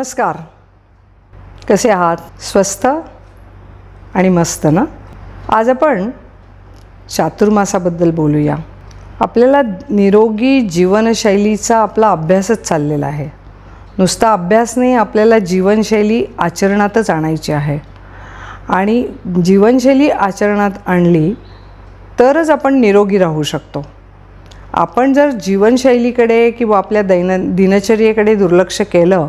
नमस्कार. कसे आहात? स्वस्त आणि मस्त ना? आज आपण चातुर्मासाबद्दल बोलूया. आपल्याला निरोगी जीवनशैलीचा आपला अभ्यासच चाललेला आहे. नुसता अभ्यास नाही आपल्याला जीवनशैली आचरणातच आणायची आहे. आणि जीवनशैली आचरणात आणली तरच आपण निरोगी राहू शकतो. आपण जर जीवनशैलीकडे किंवा आपल्या दैन दिनचर्येकडे दुर्लक्ष केलं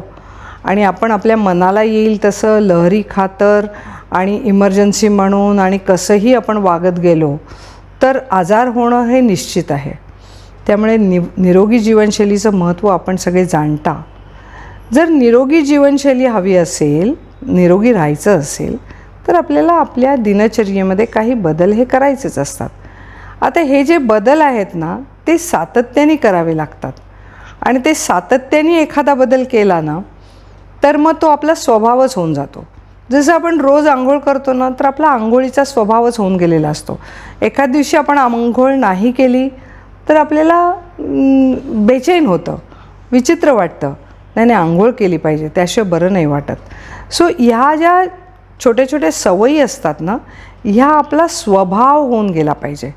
आणि आपण आपल्या मनाला येईल तसं लहरी खातर आणि इमर्जन्सी म्हणून आणि कसंही आपण वागत गेलो तर आजार होणं हे निश्चित आहे. त्यामुळे नि निरोगी जीवनशैलीचं महत्त्व आपण सगळे जाणता. जर निरोगी जीवनशैली हवी असेल निरोगी राहायचं असेल तर आपल्याला आपल्या दिनचर्येमध्ये काही बदल हे करायचेच असतात. आता हे जे बदल आहेत ना ते सातत्याने करावे लागतात. आणि ते सातत्याने एखादा बदल केला ना तर मग तो आपला स्वभावच होऊन जातो. जसं आपण रोज आंघोळ करतो ना तर आपला आंघोळीचा स्वभावच होऊन गेलेला असतो. एखाद दिवशी आपण आंघोळ नाही केली तर आपल्याला बेचैन होतं विचित्र वाटतं. नाही नाही आंघोळ केली पाहिजे त्याशिवाय बरं नाही वाटत. सो ह्या ज्या छोट्या छोट्या सवयी असतात ना ह्या आपला स्वभाव होऊन गेला पाहिजे.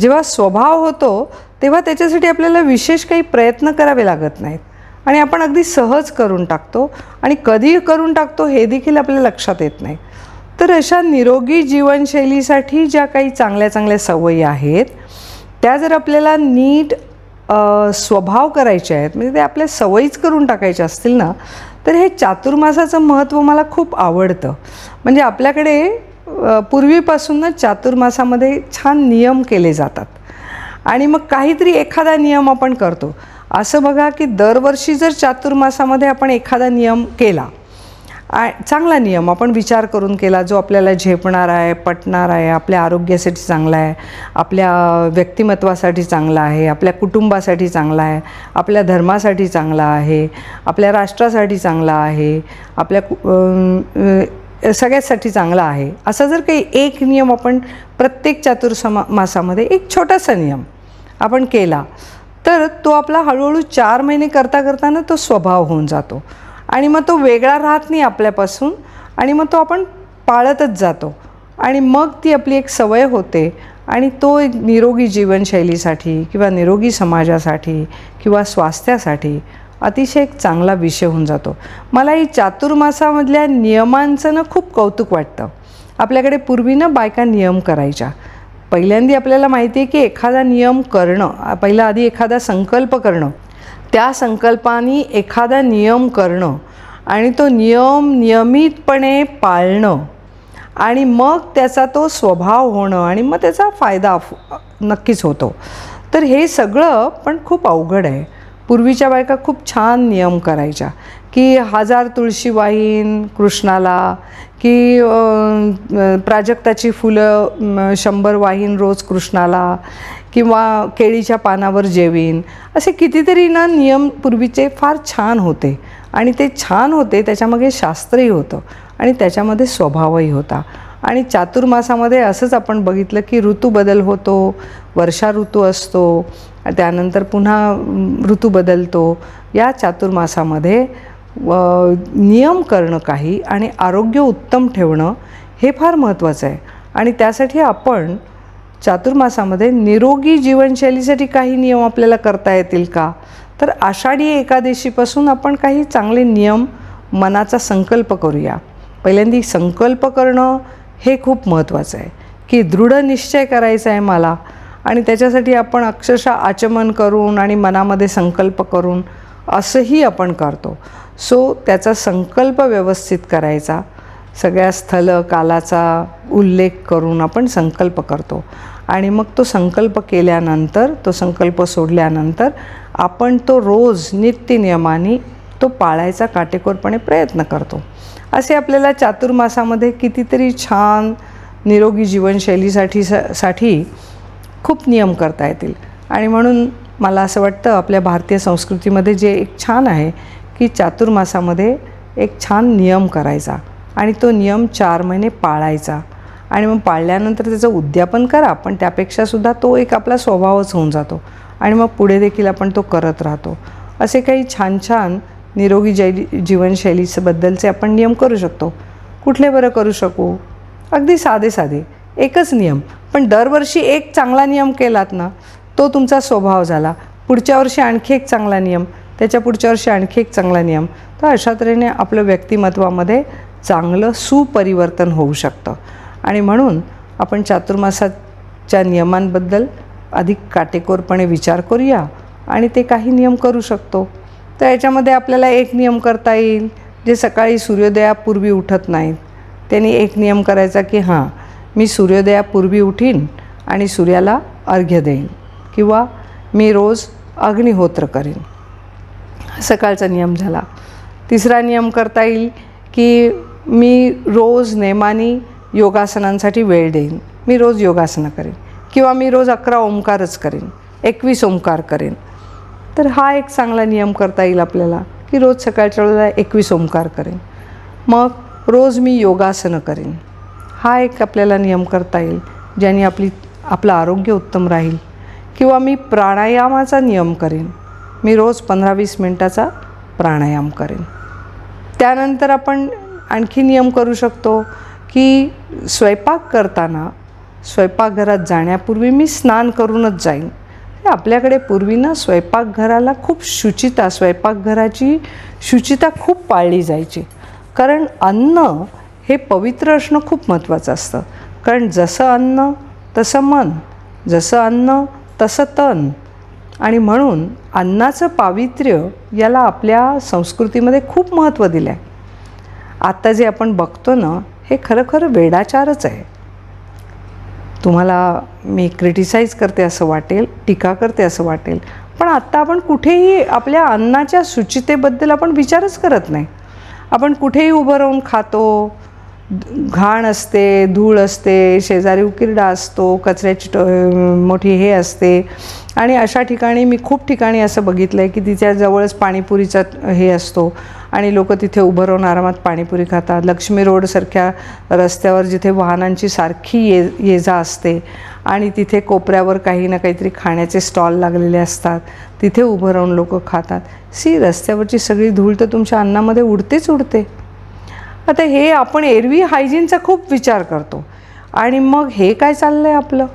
जेव्हा स्वभाव होतो तेव्हा त्याच्यासाठी आपल्याला विशेष काही प्रयत्न करावे लागत नाहीत. आणि आपण अगदी सहज करून टाकतो आणि कधी करून टाकतो हे देखील आपल्या लक्षात येत नाही. तर अशा निरोगी जीवनशैलीसाठी ज्या काही चांगल्या चांगल्या सवयी आहेत त्या जर आपल्याला नीट स्वभाव करायचे आहेत म्हणजे ते आपल्या सवयीच करून टाकायच्या असतील ना तर हे चातुर्मासाचं महत्त्व मला खूप आवडतं. म्हणजे आपल्याकडे पूर्वीपासूनच चातुर्मासामध्ये छान नियम केले जातात. आणि मग काहीतरी एखादा नियम आपण करतो. असं बघा की दरवर्षी जर चातुर्मासामध्ये आपण एखादा नियम केला आ चांगला नियम आपण विचार करून केला जो आपल्याला झेपणार आहे पटणार आहे आपल्या आरोग्यासाठी चांगला आहे आपल्या व्यक्तिमत्वासाठी चांगला आहे आपल्या कुटुंबासाठी चांगला आहे आपल्या धर्मासाठी चांगला आहे आपल्या राष्ट्रासाठी चांगला आहे आपल्या कु- सगळ्यासाठी चांगला आहे असा जर काही एक नियम आपण प्रत्येक चातुर्समा मासामध्ये एक छोटासा नियम आपण केला तर तो आपला हळूहळू चार महिने करता करताना तो स्वभाव होऊन जातो. आणि मग तो वेगळा राहत नाही आपल्यापासून आणि मग तो आपण पाळतच जातो. आणि मग ती आपली एक सवय होते आणि तो एक निरोगी जीवनशैलीसाठी किंवा निरोगी समाजासाठी किंवा स्वास्थ्यासाठी अतिशय एक चांगला विषय होऊन जातो. मला ही चातुर्मासामधल्या नियमांचं ना खूप कौतुक वाटतं. आपल्याकडे पूर्वी ना बायका नियम करायच्या. पहिल्यांदी आपल्याला माहिती आहे की एखादा नियम करणं पहिला आधी एखादा संकल्प करणं त्या संकल्पाने एखादा नियम करणं आणि तो नियम नियमितपणे पाळणं आणि मग त्याचा तो स्वभाव होणं आणि मग त्याचा फायदा नक्कीच होतो. तर हे सगळं पण खूप अवघड आहे. पूर्वीच्या बायका खूप छान नियम करायच्या. की हजार तुळशी वाहीन कृष्णाला की प्राजक्ताची फुलं शंभर वाहीन रोज कृष्णाला किंवा केळीच्या पानावर जेवीन. असे कितीतरी ना नियम पूर्वीचे फार छान होते. आणि ते छान होते त्याच्यामागे शास्त्रही होतं. आणि त्याच्यामध्ये स्वभावही होता. आणि चातुर्मासामध्ये असंच आपण बघितलं की ऋतू बदल होतो वर्षा ऋतू असतो त्यानंतर पुन्हा ऋतू बदलतो. या चातुर्मासामध्ये नियम करणं काही आणि आरोग्य उत्तम ठेवणं हे फार महत्त्वाचं आहे. आणि त्यासाठी आपण चातुर्मासामध्ये निरोगी जीवनशैलीसाठी काही नियम आपल्याला करता येतील का? तर आषाढी एकादशीपासून आपण काही चांगले नियम मनाचा संकल्प करूया. पहिल्यांदा संकल्प करणं हे खूप महत्त्वाचं आहे. की दृढ निश्चय करायचा आहे मला आणि त्याच्यासाठी आपण अक्षरशः आचमन करून आणि मनामध्ये संकल्प करून असंही आपण करतो. सो त्याचा संकल्प व्यवस्थित करायचा. सगळ्या स्थल कालाचा उल्लेख करून आपण संकल्प करतो. आणि मग तो संकल्प केल्यानंतर तो संकल्प सोडल्यानंतर आपण तो रोज नित्यनियमाने तो पाळायचा काटेकोरपणे प्रयत्न करतो. असे आपल्याला चातुर्मासामध्ये कितीतरी छान निरोगी जीवनशैलीसाठी सा साठी खूप नियम करता येतील. आणि म्हणून मला असं वाटतं आपल्या भारतीय संस्कृतीमध्ये जे एक छान आहे की चातुर्मासामध्ये एक छान नियम करायचा आणि तो नियम चार महिने पाळायचा. आणि मग पाळल्यानंतर त्याचं उद्यापन करा पण त्यापेक्षासुद्धा तो एक आपला स्वभावच होऊन जातो. आणि मग पुढे देखील आपण तो करत राहतो. असे काही छान छान निरोगी जैली जीवनशैलीबद्दलचे आपण नियम करू शकतो. कुठले बरं करू शकू? अगदी साधे साधे. एकच नियम. पण दरवर्षी एक चांगला नियम केलात ना तो तुमचा स्वभाव झाला. पुढच्या वर्षी आणखी एक चांगला नियम. त्याच्या पुढच्या वर्षी आणखी एक चांगला नियम. तर अशा तऱ्हेने आपलं व्यक्तिमत्वामध्ये चांगलं सुपरिवर्तन होऊ शकतं. आणि म्हणून आपण चातुर्मासाच्या नियमांबद्दल अधिक काटेकोरपणे विचार करूया आणि ते काही नियम करू शकतो. तर याच्यामध्ये आपल्याला एक नियम करता येईल जे सकाळी सूर्योदयापूर्वी उठत नाहीत. त्यांनी एक नियम करायचा की हां मी सूर्योदयापूर्वी उठीन आणि सूर्याला अर्घ्य देईन किंवा मी रोज अग्निहोत्र करेन. सकाळचा नियम झाला. तिसरा नियम करता येईल की मी रोज नेमानी योगासनांसाठी वेळ देईन. मी रोज योगासनं करेन. किंवा मी रोज अकरा ओंकारच करेन. एकवीस ओंकार करेन. तर हा एक चांगला नियम करता येईल आपल्याला की रोज सकाळच्या वेळेला एकवीस ओंकार करेन. मग रोज मी योगासनं करेन. हा एक आपल्याला नियम करता येईल ज्याने आपली आपलं आरोग्य उत्तम राहील. किंवा मी प्राणायामाचा नियम करेन. मी रोज पंधरा वीस मिनटाचा प्राणायाम करेन. त्यानंतर आपण आणखी नियम करू शकतो की स्वयंपाक करताना स्वयंपाकघरात जाण्यापूर्वी मी स्नान करूनच जाईन. आपल्याकडे पूर्वी ना स्वयंपाकघराला खूप शुचिता स्वयंपाकघराची शुचिता खूप पाळली जायची. कारण अन्न हे पवित्र असणं खूप महत्त्वाचं असतं. कारण जसं अन्न तसं मन जसं अन्न तसं तन. आणि म्हणून अन्नाचं पावित्र्य याला आपल्या संस्कृतीमध्ये खूप महत्त्व दिलं आहे आत्ता जे आपण बघतो ना हे खरंखर वेडाचारच आहे. तुम्हाला मी क्रिटिसाईज करते असं वाटेल टीका करते असं वाटेल पण आत्ता आपण कुठेही आपल्या अन्नाच्या शुचितेबद्दल आपण विचारच करत नाही. आपण कुठेही उभं राहून खातो घाण असते धूळ असते शेजारी उकिरडा असतो कचऱ्याची ट मोठी हे असते. आणि अशा ठिकाणी मी खूप ठिकाणी असं बघितलं आहे की तिच्या जवळच पाणीपुरीचा हे असतो. आणि लोक तिथे उभं राहून आरामात पाणीपुरी खातात. लक्ष्मी रोडसारख्या रस्त्यावर जिथे वाहनांची सारखी ये ये जा असते. आणि तिथे कोपऱ्यावर काही ना काहीतरी खाण्याचे स्टॉल लागलेले असतात. तिथे उभं राहून लोक खातात. सी रस्त्यावरची सगळी धूळ तर तुमच्या अन्नामध्ये उडतेच उडते. आता हे आपण एरवी हायजीनचा खूप विचार करतो. आणि मग हे काय चाललं आहे आपलं?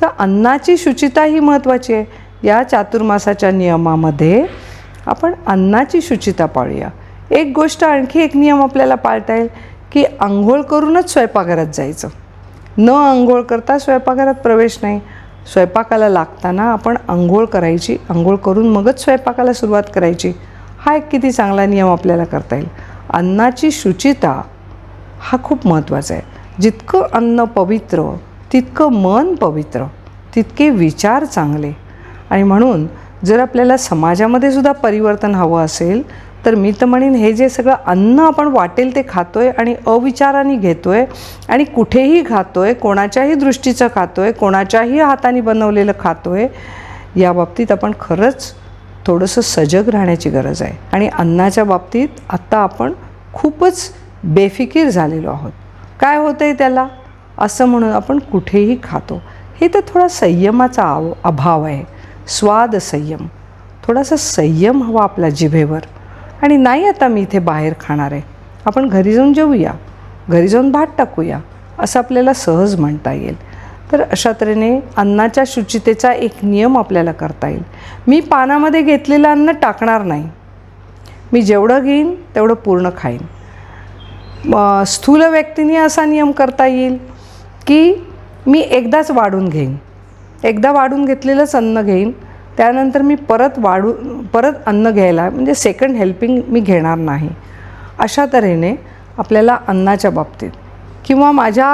तर अन्नाची शुचिता ही महत्त्वाची आहे. या चातुर्मासाच्या नियमामध्ये आपण अन्नाची शुचिता पाळूया. एक गोष्ट आणखी एक नियम आपल्याला पाळता येईल की आंघोळ करूनच स्वयंपाकघरात जायचं. न आंघोळ करता स्वयंपाकघरात प्रवेश नाही. स्वयंपाकाला लागताना आपण आंघोळ करायची आंघोळ करून मगच स्वयंपाकाला सुरुवात करायची. हा एक किती चांगला नियम आपल्याला करता येईल. अन्नाची शुचिता हा खूप महत्त्वाचा आहे. जितकं अन्न पवित्र तितकं मन पवित्र तितके विचार चांगले. आणि म्हणून जर आपल्याला समाजामध्ये सुद्धा परिवर्तन हवं असेल तर मी तर म्हणेन हे जे सगळं अन्न आपण वाटेल ते खातो आहे आणि अविचाराने घेतो आहे आणि कुठेही खातो आहे कोणाच्याही दृष्टीचं खातो आहे कोणाच्याही हाताने बनवलेलं खातो आहे या बाबतीत आपण खरंच थोडंसं सजग राहण्याची गरज आहे. आणि अन्नाच्या बाबतीत आत्ता आपण खूपच बेफिकीर झालेलो आहोत. काय होतं आहे त्याला? असं म्हणून आपण कुठेही खातो. हे तर थोडा संयमाचा आव अभाव आहे. स्वाद संयम. थोडासा संयम हवा आपल्या जिभेवर. आणि नाही आता मी इथे बाहेर खाणार आहे. आपण घरी जाऊन जेऊया. घरी जाऊन भात टाकूया. असं आपल्याला सहज म्हणता येईल. तर अशा तऱ्हेने अन्नाच्या शुचितेचा एक नियम आपल्याला करता येईल. मी पानामध्ये घेतलेलं अन्न टाकणार नाही. मी जेवढं घेईन तेवढं पूर्ण खाईन. स्थूल व्यक्तीने असा नियम करता येईल की मी एकदाच वाढून घेईन. एकदा वाढून घेतलेलंच अन्न घेईन. त्यानंतर मी परत वाढू परत अन्न घ्यायला म्हणजे सेकंड हेल्पिंग मी घेणार नाही. अशा तऱ्हेने आपल्याला अन्नाच्या बाबतीत किंवा माझ्या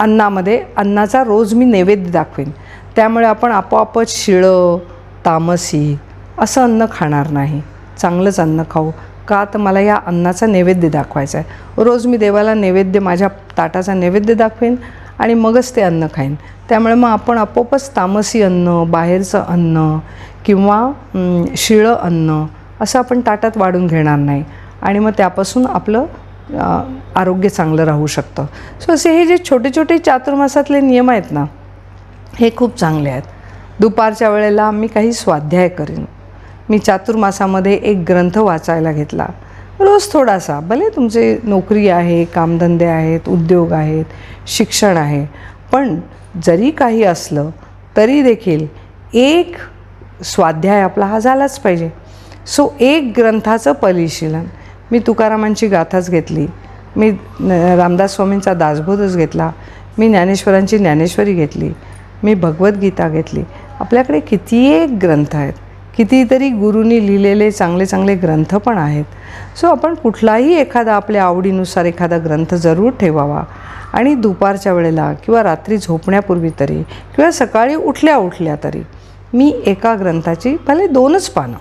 अन्नामध्ये अन्नाचा रोज मी नैवेद्य दाखवेन. त्यामुळे आपण आपोआपच शिळं तामसी असं अन्न खाणार नाही. चांगलंच अन्न खाऊ. का तर मला या अन्नाचा नैवेद्य दाखवायचा आहे. रोज मी देवाला नैवेद्य माझ्या ताटाचा नैवेद्य दाखवेन आणि मगच ते अन्न खाईन. त्यामुळे मग आपण आपोआपच तामसी अन्न बाहेरचं अन्न किंवा शिळं अन्न असं आपण ताटात वाढून घेणार नाही. आणि मग त्यापासून आपलं आरोग्य चांगलं राहू शकतं. सो असे हे जे छोटे छोटे चातुर्मासातले नियम आहेत ना हे खूप चांगले आहेत. दुपारच्या वेळेला मी काही स्वाध्याय करेन. मी चातुर्मासामध्ये एक ग्रंथ वाचायला घेतला. रोज थोडासा भले तुमचे नोकरी आहे कामधंदे आहेत उद्योग आहेत शिक्षण आहे पण जरी काही असलं तरी देखील एक स्वाध्याय आपला हा झालाच पाहिजे. सो एक ग्रंथाचं परिशीलन मी तुकारामांची गाथाच घेतली. मी रामदास स्वामींचा दासबोधच घेतला. मी ज्ञानेश्वरांची ज्ञानेश्वरी घेतली. मी भगवद्गीता घेतली. आपल्याकडे कित्येक ग्रंथ आहेत. कितीतरी गुरूंनी लिहिलेले चांगले चांगले ग्रंथ पण आहेत. सो आपण कुठलाही एखादा आपल्या आवडीनुसार एखादा ग्रंथ जरूर ठेवावा. आणि दुपारच्या वेळेला किंवा रात्री झोपण्यापूर्वी तरी किंवा सकाळी उठल्या उठल्या तरी मी एका ग्रंथाची भले दोनच पानं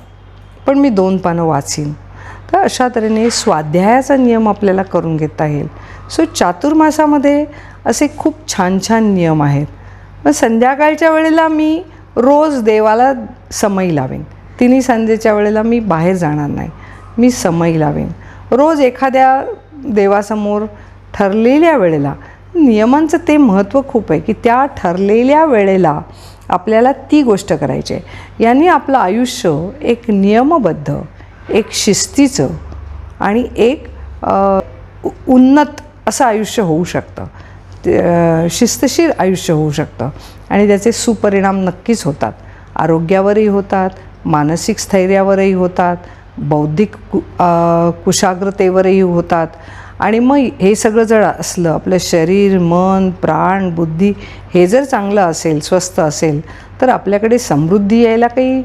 पण मी दोन पानं वाचीन. तर अशा तऱ्हेने स्वाध्यायाचा नियम आपल्याला करून घेता येईल. सो चातुर्मासामध्ये असे खूप छान छान नियम आहेत. मग संध्याकाळच्या वेळेला मी रोज देवाला समई लावेन. तिन्ही संध्येच्या वेळेला मी बाहेर जाणार नाही. मी समई लावेन. रोज एखाद्या देवासमोर ठरलेल्या वेळेला नियमांचं ते महत्त्व खूप आहे की त्या ठरलेल्या वेळेला आपल्याला ती गोष्ट करायची आहे. यांनी आपलं आयुष्य एक नियमबद्ध एक शिस्तीचं आणि एक उन्नत असं आयुष्य होऊ शकतं. ते, शिस्तशीर आयुष्य होऊ शकतं. आणि त्याचे सुपरिणाम नक्कीच होतात. आरोग्यावरही होतात मानसिक स्थैर्यावरही होतात बौद्धिक कु कुशाग्रतेवरही होतात. आणि मग हे सगळं जर असलं आपलं शरीर मन प्राण बुद्धी हे जर चांगलं असेल स्वस्थ असेल तर आपल्याकडे समृद्धी यायला काही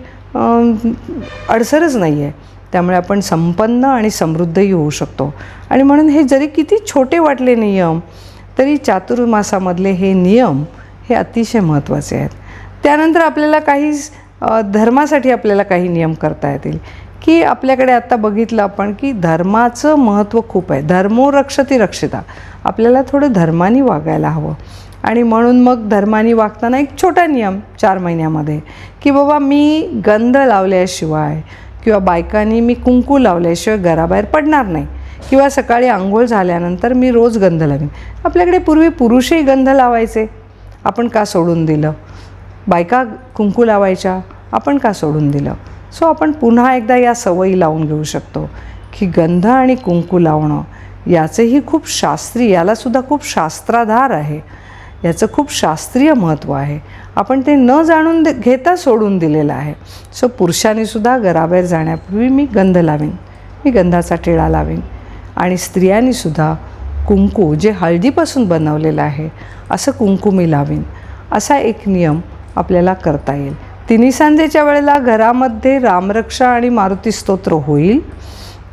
अडसरच नाही आहे त्यामुळे आपण संपन्न आणि समृद्धही होऊ शकतो. आणि म्हणून हे जरी किती छोटे वाटले नियम तरी चातुर्मासामधले हे नियम हे अतिशय महत्त्वाचे आहेत. त्यानंतर आपल्याला काही धर्मासाठी आपल्याला काही नियम करता येतील. की आपल्याकडे आत्ता बघितलं आपण की धर्माचं महत्त्व खूप आहे. धर्मो रक्षती रक्षिता. आपल्याला थोडं धर्माने वागायला हवं. आणि म्हणून मग धर्माने वागताना एक छोटा नियम चार महिन्यामध्ये की बाबा मी गंध लावल्याशिवाय किंवा बायकांनी मी कुंकू लावल्याशिवाय घराबाहेर पडणार नाही. किंवा सकाळी आंघोळ झाल्यानंतर मी रोज गंध लावीन. आपल्याकडे पूर्वी पुरुषही गंध लावायचे. आपण का सोडून दिलं? बायका कुंकू लावायच्या आपण का सोडून दिलं? सो आपण पुन्हा एकदा या सवयी लावून घेऊ शकतो की गंध आणि कुंकू लावणं याचंही खूप शास्त्रीय यालासुद्धा खूप शास्त्राधार आहे. याचं खूप शास्त्रीय महत्त्व आहे. आपण ते न जाणून दे घेता सोडून दिलेलं आहे. सो पुरुषांनीसुद्धा घराबाहेर जाण्यापूर्वी मी गंध लावीन. मी गंधाचा टिळा लावीन. आणि स्त्रियांनीसुद्धा कुंकू जे हळदीपासून बनवलेलं आहे असं कुंकू मी लावीन. असा एक नियम आपल्याला करता येईल. तिन्ही सांजेच्या वेळेला घरामध्ये रामरक्षा आणि मारुती स्तोत्र होईल.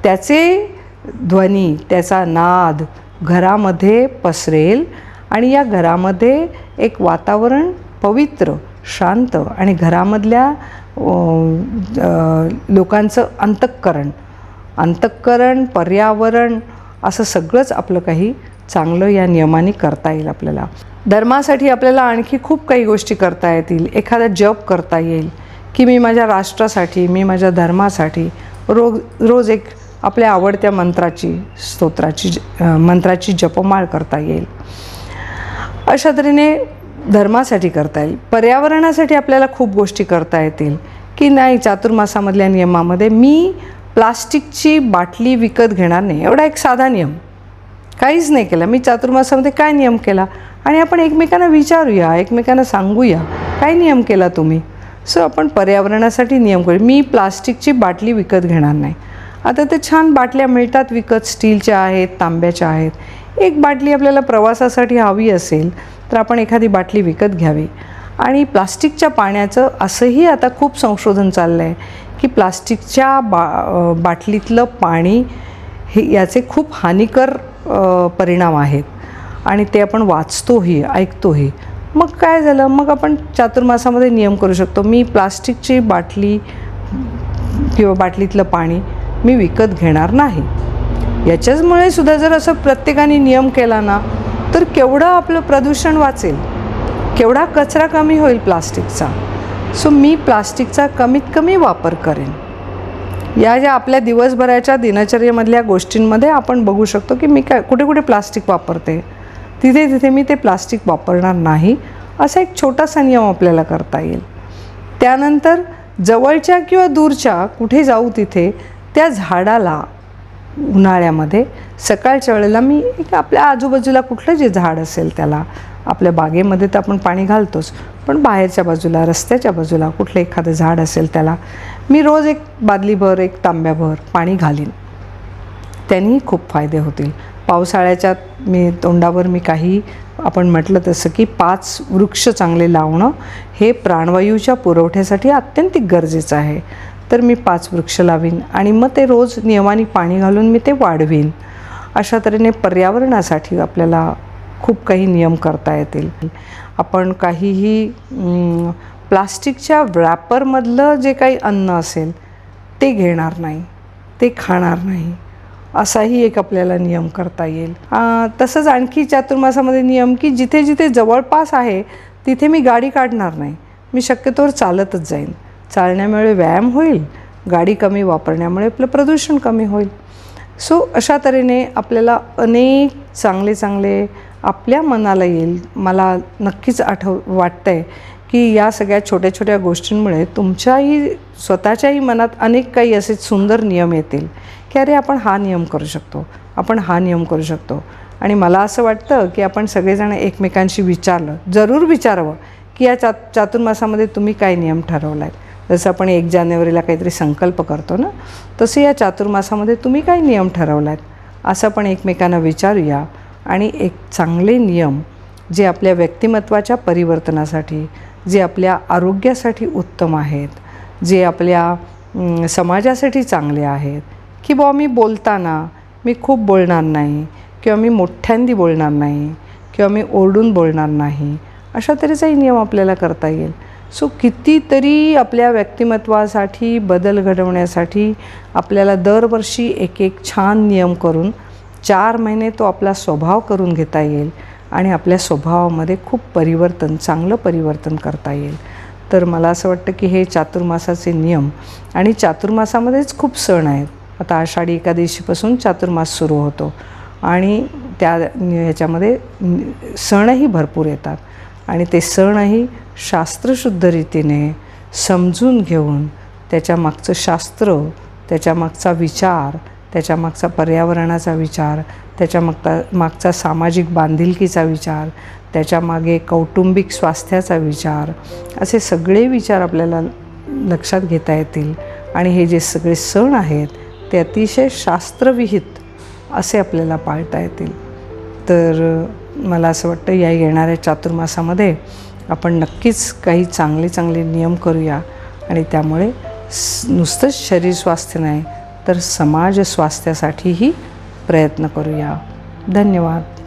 त्याचे ध्वनी त्याचा नाद घरामध्ये पसरेल. आणि या घरामध्ये एक वातावरण पवित्र शांत आणि घरामधल्या लोकांचं अंतःकरण. अंतःकरण पर्यावरण असं सगळंच आपलं काही चांगलं या नियमाने करता येईल आपल्याला. धर्मासाठी आपल्याला आणखी खूप काही गोष्टी करता येतील. एखादा जप करता येईल की मी माझ्या राष्ट्रासाठी मी माझ्या धर्मासाठी रोज रोज एक आपल्या आवडत्या मंत्राची स्तोत्राची ज- मंत्राची जपमाळ करता येईल. अशा तऱ्हेने धर्मासाठी करता येईल. पर्यावरणासाठी आपल्याला खूप गोष्टी करता येतील. की नाही चातुर्मासामधल्या नियमामध्ये मी प्लास्टिकची बाटली विकत घेणार नाही. एवढा एक साधा नियम. काहीच नाही केला. मी चातुर्मासामध्ये काय नियम केला? आणि आपण एकमेकांना विचारूया एकमेकांना सांगूया काय नियम केला तुम्ही? सो आपण पर्यावरणासाठी नियम करू. मी प्लास्टिकची बाटली विकत घेणार नाही. आता ते छान बाटल्या मिळतात विकत स्टीलच्या आहेत तांब्याच्या आहेत. एक बाटली आपल्याला प्रवासासाठी हवी असेल तर आपण एखादी बाटली विकत घ्यावी. आणि प्लास्टिकच्या पाण्याचं असंही आता खूप संशोधन चाललं आहे की प्लास्टिकच्या बा बाटलीतलं पाणी हे याचे खूप हानिकर परिणाम आहेत. आणि ते आपण वाचतोही ऐकतोही. मग काय झालं? मग आपण चातुर्मासामध्ये नियम करू शकतो. मी प्लास्टिकची बाटली किंवा बाटलीतलं पाणी मी विकत घेणार नाही. याच्याचमुळे सुद्धा जर असं प्रत्येकाने नियम केला ना तर केवढं आपलं प्रदूषण वाचेल? केवढा कचरा कमी होईल प्लास्टिकचा? सो मी प्लास्टिकचा कमीत कमी वापर करेन. या ज्या आपल्या दिवसभराच्या दिनचर्येमधल्या गोष्टींमध्ये आपण बघू शकतो की मी काय कुठे कुठे प्लास्टिक वापरते? तिथे तिथे मी ते प्लास्टिक वापरणार नाही असा एक छोटासा नियम आपल्याला करता येईल. त्यानंतर जवळच्या किंवा दूरच्या कुठे जाऊ तिथे त्या झाडाला उन्हाळ्यामध्ये. सकाळच्या वेळेला मी एक आपल्या आजूबाजूला कुठलं जे झाड असेल त्याला आपल्या बागेमध्ये तर आपण पाणी घालतोच पण बाहेरच्या बाजूला रस्त्याच्या बाजूला कुठलं एखादं झाड असेल त्याला मी रोज एक बादलीभर एक तांब्याभर पाणी घालीन. त्यांनी खूप फायदे होतील. पावसाळ्याच्या मी तोंडावर मी काही आपण म्हटलं तसं की पाच वृक्ष चांगले लावणं हे प्राणवायूच्या पुरवठ्यासाठी अत्यंतिक गरजेचं आहे. तर मी पाच वृक्ष लावीन आणि मग ते रोज नियमाने पाणी घालून मी ते वाढवीन. अशा तऱ्हेने पर्यावरणासाठी आपल्याला खूप काही नियम करता येतील. आपण काहीही प्लास्टिकच्या व्रॅपरमधलं जे काही अन्न असेल ते घेणार नाही ते खाणार नाही असाही एक आपल्याला नियम करता येईल. तसंच आणखी चातुर्मासामध्ये नियम की जिथे जिथे जवळपास आहे तिथे मी गाडी काढणार नाही. मी शक्यतोवर चालतच जाईन. चालण्यामुळे व्यायाम होईल गाडी कमी वापरण्यामुळे आपलं प्रदूषण कमी होईल. सो अशा तऱ्हेने आपल्याला अनेक चांगले चांगले आपल्या मनाला येईल. मला नक्कीच आठव वाटतं आहे की या सगळ्या छोट्या छोट्या गोष्टींमुळे तुमच्याही स्वतःच्याही मनात अनेक काही असे सुंदर नियम येतील की अरे आपण हा नियम करू शकतो आपण हा नियम करू शकतो. आणि मला असं वाटतं की आपण सगळेजण एकमेकांशी विचारलं जरूर विचारावं की या चा चातुर्मासामध्ये तुम्ही काय नियम ठरवला आहे जसं आपण एक जानेवारीला काहीतरी संकल्प करतो ना तसं या चातुर्मासामध्ये तुम्ही काय नियम ठरवला आहेत असं आपण एकमेकांना विचारूया. आणि एक चांगले नियम जे आपल्या व्यक्तिमत्वाच्या परिवर्तनासाठी जे आपल्या आरोग्यासाठी उत्तम आहेत जे आपल्या समाजासाठी चांगले आहेत. की बुवा मी बोलताना मी खूप बोलणार नाही किंवा मी मोठ्यांदी बोलणार नाही किंवा मी ओरडून बोलणार नाही अशा तऱ्हेचाही नियम आपल्याला करता येईल. सो कितीतरी आपल्या व्यक्तिमत्वासाठी बदल घडवण्यासाठी आपल्याला दरवर्षी एक एक छान नियम करून चार महिने तो आपला स्वभाव करून घेता येईल आणि आपल्या स्वभावामध्ये खूप परिवर्तन चांगलं परिवर्तन करता येईल. तर मला असं वाटतं की हे चातुर्मासाचे नियम आणि चातुर्मासामध्येच खूप सण आहेत. आता आषाढी एकादशीपासून चातुर्मास सुरू होतो आणि त्या ह्याच्यामध्ये सणही भरपूर येतात. आणि ते सणही शास्त्रशुद्ध रीतीने समजून घेऊन त्याच्या मागचं शास्त्र त्याच्या मागचा विचार त्याच्या मागचा पर्यावरणाचा विचार त्याच्या मागता मागचा सामाजिक बांधिलकीचा विचार त्याच्यामागे कौटुंबिक स्वास्थ्याचा विचार असे सगळे विचार आपल्याला लक्षात घेता येतील. आणि हे जे सगळे सण आहेत ते अतिशय शास्त्रविहित असे आपल्याला पाळता येतील. तर मला असं वाटतं या येणाऱ्या चातुर्मासामध्ये आपण नक्कीच काही चांगले चांगले नियम करूया. आणि त्यामुळे नुसतंच शरीर स्वास्थ्य नाही तर समाज स्वास्थ्यासाठीही प्रयत्न करूया. धन्यवाद.